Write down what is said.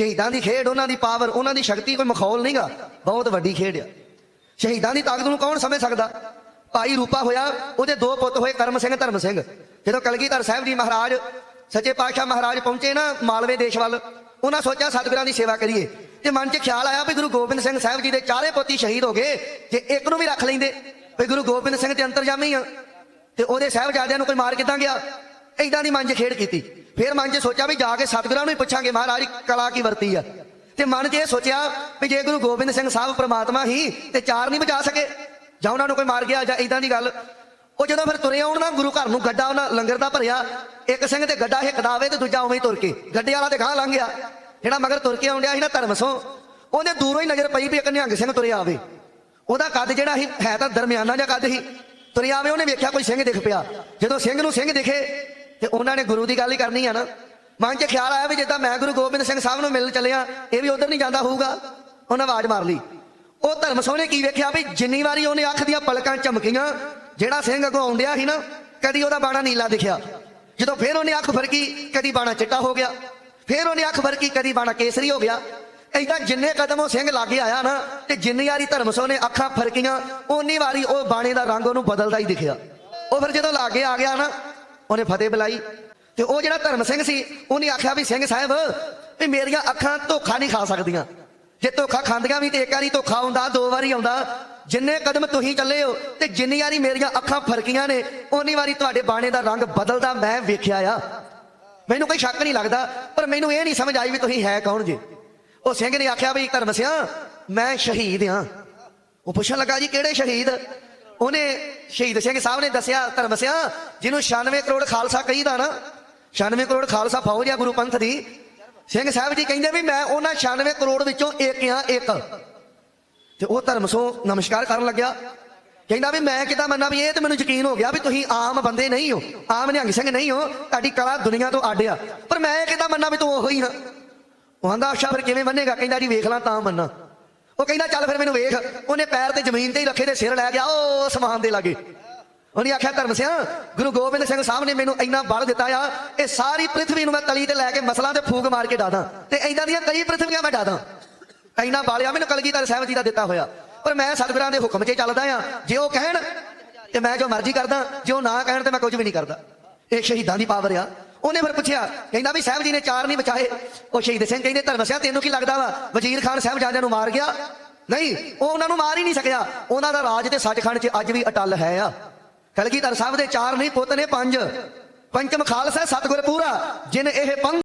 ਸ਼ਹੀਦਾਂ ਦੀ ਖੇਡ, ਉਹਨਾਂ ਦੀ ਪਾਵਰ ਉਹਨਾਂ ਦੀ ਸ਼ਕਤੀ ਕੋਈ ਮਖੌਲ ਨਹੀਂਗਾ। ਬਹੁਤ ਵੱਡੀ ਖੇਡ ਆ। ਸ਼ਹੀਦਾਂ ਦੀ ਤਾਕਤ ਨੂੰ ਕੌਣ ਸਮਝ ਸਕਦਾ? ਭਾਈ ਰੂਪਾ ਹੋਇਆ, ਉਹਦੇ ਦੋ ਪੁੱਤ ਹੋਏ ਕਰਮ ਸਿੰਘ, ਧਰਮ ਸਿੰਘ। ਜਦੋਂ ਕਲਗੀਧਰ ਸਾਹਿਬ ਜੀ ਮਹਾਰਾਜ, ਸੱਚੇ ਪਾਤਸ਼ਾਹ ਮਹਾਰਾਜ ਪਹੁੰਚੇ ਨਾ ਮਾਲਵੇ ਦੇਸ਼ ਵੱਲ, ਉਹਨਾਂ ਸੋਚਿਆ ਸਤਿਗੁਰਾਂ ਦੀ ਸੇਵਾ ਕਰੀਏ। ਤੇ ਮਨ 'ਚ ਖਿਆਲ ਆਇਆ ਵੀ ਗੁਰੂ ਗੋਬਿੰਦ ਸਿੰਘ ਸਾਹਿਬ ਜੀ ਦੇ ਚਾਰੇ ਪੋਤੀ ਸ਼ਹੀਦ ਹੋ ਗਏ। ਜੇ ਇੱਕ ਨੂੰ ਵੀ ਰੱਖ ਲੈਂਦੇ, ਵੀ ਗੁਰੂ ਗੋਬਿੰਦ ਸਿੰਘ ਤੇ ਅੰਤਰਜਾਮੀ ਆ, ਤੇ ਉਹਦੇ ਸਾਹਿਬਜ਼ਾਦਿਆਂ ਨੂੰ ਕੋਈ ਮਾਰ ਕਿੱਦਾਂ ਗਿਆ? ਐਦਾਂ ਦੀ ਮਨ 'ਚ ਖੇਡ ਕੀਤੀ। ਫਿਰ ਮਨ 'ਚ ਸੋਚਿਆ ਵੀ ਜਾ ਕੇ ਸਤਿਗੁਰਾਂ ਨੂੰ ਹੀ ਪੁੱਛਾਂਗੇ, ਮਹਾਰਾਜ, ਕਲਾ ਕੀ ਵਰਤੀ ਆ? ਤੇ ਮਨ 'ਚ ਇਹ ਸੋਚਿਆ ਵੀ ਜੇ ਗੁਰੂ ਗੋਬਿੰਦ ਸਿੰਘ ਸਾਹਿਬ ਪ੍ਰਮਾਤਮਾ ਹੀ ਤੇ ਚਾਰ ਨਹੀਂ ਬਚਾ ਸਕੇ, ਜਾਂ ਉਹਨਾਂ ਨੂੰ ਕੋਈ ਮਾਰ ਗਿਆ ਜਾਂ ਐਦਾਂ ਦੀ ਗੱਲ, ਉਹ ਜਦੋਂ ਫਿਰ ਤੁਰੇ ਆਉਣ ਨਾ ਗੁਰੂ ਘਰ ਨੂੰ ਗੱਡਾ ਉਹਨਾਂ ਲੰਗਰ ਦਾ ਭਰਿਆ, ਇੱਕ ਸਿੰਘ ਤੇ ਗੱਡਾ ਹਿੱਕਦਾ ਆਵੇ ਤੇ ਦੂਜਾ ਉਵੇਂ ਹੀ ਤੁਰ ਕੇ, ਗੱਡੇ ਵਾਲਾ ਤੇ ਗਾਂ ਲੰਘ ਗਿਆ। ਜਿਹੜਾ ਮਗਰ ਤੁਰ ਕੇ ਆਉਂਦਿਆ ਸੀ ਨਾ ਧਰਮਸੋਂ ਉਹਨੇ ਦੂਰੋਂ ਹੀ ਨਜ਼ਰ ਪਈ ਵੀ ਇੱਕ ਨਿਹੰਗ ਸਿੰਘ ਤੁਰਿਆ ਆਵੇ। ਉਹਦਾ ਕੱਦ ਜਿਹੜਾ ਸੀ, ਹੈ ਤਾਂ ਦਰਮਿਆਨਾ ਜਿਹਾ ਕੱਦ ਸੀ। ਤੁਰਿਆ ਆਵੇ ਉਹਨੇ ਵੇਖਿਆ ਕੋਈ ਸਿੰਘ ਦਿਖ ਪਿਆ। ਜਦੋਂ ਸਿੰਘ ਨੂੰ ਸਿੰਘ ਦਿਖੇ ਤੇ ਉਹਨਾਂ ਨੇ ਗੁਰੂ ਦੀ ਗੱਲ ਹੀ ਕਰਨੀ ਆ ਨਾ। ਮਨ 'ਚ ਖਿਆਲ ਆਇਆ ਵੀ ਜਿੱਦਾਂ ਮੈਂ ਗੁਰੂ ਗੋਬਿੰਦ ਸਿੰਘ ਸਾਹਿਬ ਨੂੰ ਮਿਲਣ ਚੱਲਿਆ ਇਹ ਵੀ ਉਧਰ ਨਹੀਂ ਜਾਂਦਾ ਹੋਊਗਾ। ਉਹਨੇ ਆਵਾਜ਼ ਮਾਰ ਲਈ। ਉਹ ਧਰਮ ਸੋਹਣੇ ਕੀ ਵੇਖਿਆ ਵੀ ਜਿੰਨੀ ਵਾਰੀ ਉਹਨੇ ਅੱਖ ਦੀਆਂ ਪਲਕਾਂ ਚਮਕੀਆਂ, ਜਿਹੜਾ ਸਿੰਘ ਅੱਗੋਂ ਆਉਂਦਿਆ ਸੀ ਨਾ, ਕਦੀ ਉਹਦਾ ਬਾਣਾ ਨੀਲਾ ਦਿਖਿਆ। ਜਦੋਂ ਫਿਰ ਉਹਨੇ ਅੱਖ ਫਰਕੀ, ਕਦੀ ਬਾਣਾ ਚਿੱਟਾ ਹੋ ਗਿਆ। ਫਿਰ ਉਹਨੇ ਅੱਖ ਫਰਕੀ, ਕਦੀ ਬਾਣਾ ਕੇਸਰੀ ਹੋ ਗਿਆ। ਏਦਾਂ ਜਿੰਨੇ ਕਦਮ ਉਹ ਸਿੰਘ ਲਾਗੇ ਆਇਆ ਨਾ, ਤੇ ਜਿੰਨੀ ਵਾਰੀ ਧਰਮ ਸੋਹਣੇ ਅੱਖਾਂ ਫਰਕੀਆਂ ਉਨੀ ਵਾਰੀ ਉਹ ਬਾਣੇ ਦਾ ਰੰਗ ਉਹਨੂੰ ਬਦਲਦਾ ਹੀ ਦਿਖਿਆ। ਉਹ ਫਿਰ ਜਦੋਂ ਲਾਗੇ ਆ ਗਿਆ ਨਾ ਉਹਨੇ ਫਤਿਹ ਬੁਲਾਈ। ਤੇ ਉਹ ਜਿਹੜਾ ਧਰਮ ਸਿੰਘ ਸੀ, ਉਹਨੇ ਆਖਿਆ ਵੀ ਸਿੰਘ ਸਾਹਿਬ, ਵੀ ਮੇਰੀਆਂ ਅੱਖਾਂ ਧੋਖਾ ਨਹੀਂ ਖਾ ਸਕਦੀਆਂ। ਜੇ ਧੋਖਾ ਖਾਂਦੀਆਂ ਵੀ ਤੇ ਇੱਕ ਵਾਰੀ ਧੋਖਾ ਆਉਂਦਾ ਦੋ ਵਾਰੀ ਆਉਂਦਾ। ਜਿੰਨੇ ਕਦਮ ਤੁਸੀਂ ਚੱਲੇ ਹੋ ਤੇ ਜਿੰਨੀ ਵਾਰੀ ਮੇਰੀਆਂ ਅੱਖਾਂ ਫਰਕੀਆਂ ਨੇ ਉਨੀ ਵਾਰੀ ਤੁਹਾਡੇ ਬਾਣੇ ਦਾ ਰੰਗ ਬਦਲਦਾ ਮੈਂ ਵੇਖਿਆ ਆ। ਮੈਨੂੰ ਕੋਈ ਸ਼ੱਕ ਨਹੀਂ ਲੱਗਦਾ, ਪਰ ਮੈਨੂੰ ਇਹ ਨਹੀਂ ਸਮਝ ਆਈ ਵੀ ਤੁਸੀਂ ਹੈ ਕੌਣ ਜੀ। ਉਹ ਸਿੰਘ ਨੇ ਆਖਿਆ ਵੀ ਧਰਮ ਸਿਆ, ਮੈਂ ਸ਼ਹੀਦ ਆ। ਉਹ ਪੁੱਛਣ ਲੱਗਾ ਜੀ, ਕਿਹੜੇ ਸ਼ਹੀਦ? ਉਹਨੇ ਸ਼ਹੀਦ ਸਿੰਘ ਸਾਹਿਬ ਨੇ ਦੱਸਿਆ, ਧਰਮ ਸਿਆ, ਜਿਹਨੂੰ 96 ਕਰੋੜ ਖਾਲਸਾ ਕਹੀਦਾ ਨਾ 96 ਕਰੋੜ ਖਾਲਸਾ ਫੌਜ ਆ ਗੁਰੂ ਪੰਥ ਦੀ, ਸਿੰਘ ਸਾਹਿਬ ਜੀ ਕਹਿੰਦੇ ਵੀ ਮੈਂ ਉਹਨਾਂ 96 ਕਰੋੜ ਵਿੱਚੋਂ ਇੱਕ ਆ, ਇੱਕ। ਤੇ ਉਹ ਧਰਮ ਸੋ ਨਮਸਕਾਰ ਕਰਨ ਲੱਗਿਆ। ਕਹਿੰਦਾ ਵੀ ਮੈਂ ਕਿਦਾਂ ਮੰਨਾਂ ਵੀ ਇਹ ਤੇ ਮੈਨੂੰ ਯਕੀਨ ਹੋ ਗਿਆ ਵੀ ਤੁਸੀਂ ਆਮ ਬੰਦੇ ਨਹੀਂ ਹੋ, ਆਮ ਨਿਹੰਗ ਸਿੰਘ ਨਹੀਂ ਹੋ, ਤੁਹਾਡੀ ਕਲਾ ਦੁਨੀਆ ਤੋਂ ਅੱਡ ਆ। ਪਰ ਮੈਂ ਕਿਦਾਂ ਮੰਨਾਂ ਵੀ ਤੂੰ ਉਹੀ ਹੀ ਹਾਂ ਉਹ ਆਂਦਾ, ਅੱਛਾ, ਫਿਰ ਕਿਵੇਂ ਮੰਨੇਗਾ? ਕਹਿੰਦਾ ਜੀ, ਵੇਖ ਲਾਂ, ਤਾਂ ਮੰਨਾਂ। ਉਹ ਕਹਿੰਦਾ, ਚੱਲ ਫਿਰ ਮੈਨੂੰ ਵੇਖ। ਉਹਨੇ ਪੈਰ ਤੇ ਜ਼ਮੀਨ ਤੇ ਹੀ ਰੱਖੇ ਤੇ ਸਿਰ ਲੈ ਗਿਆ, ਉਹ ਸਮਾਨ ਦੇ ਲਾਗੇ। ਉਹਨੇ ਆਖਿਆ, ਧਰਮ ਸਿਆ, ਗੁਰੂ ਗੋਬਿੰਦ ਸਿੰਘ ਸਾਹਿਬ ਨੇ ਮੈਨੂੰ ਇੰਨਾ ਬਲ ਦਿੱਤਾ ਆ, ਇਹ ਸਾਰੀ ਪ੍ਰithvi ਨੂੰ ਮੈਂ ਤਲੀ ਤੇ ਲੈ ਕੇ ਮਸਲਾਂ ਤੇ ਫੂਕ ਮਾਰ ਕੇ ਡਾਦਾ ਤੇ ਐਦਾਂ ਦੀਆਂ ਕਈ ਪ੍ਰithviਆਂ ਮੈਂ ਡਾਦਾ ਇੰਨਾ ਬਾਲਿਆ ਮੈਨੂੰ ਕਲਗੀਧਰ ਸਾਹਿਬ ਜੀ ਦਾ ਦਿੱਤਾ ਹੋਇਆ। ਪਰ ਮੈਂ ਸਤਿਗੁਰਾਂ ਦੇ ਹੁਕਮ 'ਚ ਚੱਲਦਾ ਆ, ਜੇ ਉਹ ਕਹਿਣ ਤੇ ਮੈਂ ਜੋ ਮਰਜ਼ੀ ਕਰਦਾ, ਜੇ ਉਹ ਨਾ ਕਹਿਣ ਤੇ ਮੈਂ ਕੁਝ ਵੀ ਨਹੀਂ ਕਰਦਾ। ਇਹ ਸ਼ਹੀਦਾਂ ਦੀ ਪਾਵਰ ਆ। ਉਹਨੇ ਫਿਰ ਪੁੱਛਿਆ, ਕਹਿੰਦਾ ਵੀ ਸਾਹਿਬ ਜੀ ਨੇ ਚਾਰ ਨਹੀਂ ਬਚਾਏ। ਉਹ ਸ਼ਹੀਦ ਸਿੰਘ ਕਹਿੰਦੇ, ਧਰਮ ਸਿਆ, ਤੈਨੂੰ ਕੀ ਲੱਗਦਾ ਵਾ? ਵਜ਼ੀਰ ਖਾਨ ਸਾਹਿਬ ਜਾਂਦਿਆਂ ਨੂੰ ਮਾਰ ਗਿਆ? ਨਹੀਂ, ਉਹ ਉਹਨਾਂ ਨੂੰ ਮਾਰ ਹੀ ਨਹੀਂ ਸਕਿਆ। ਉਹਨਾਂ ਦਾ ਰਾਜ ਤੇ ਸੱਚਖੰਡ 'ਚ ਅੱਜ ਵੀ ਅਟਲ ਹੈ ਆ। ਕਲਗੀਧਰ ਸਾਹਿਬ ਦੇ ਚਾਰ ਨਹੀਂ, ਪੁੱਤ ਨੇ ਪੰਜ। ਪੰਚਮ ਖਾਲਸਾ, ਸਤਿਗੁਰ ਪੂਰਾ, ਜਿਨ ਇਹ ਪੰਜ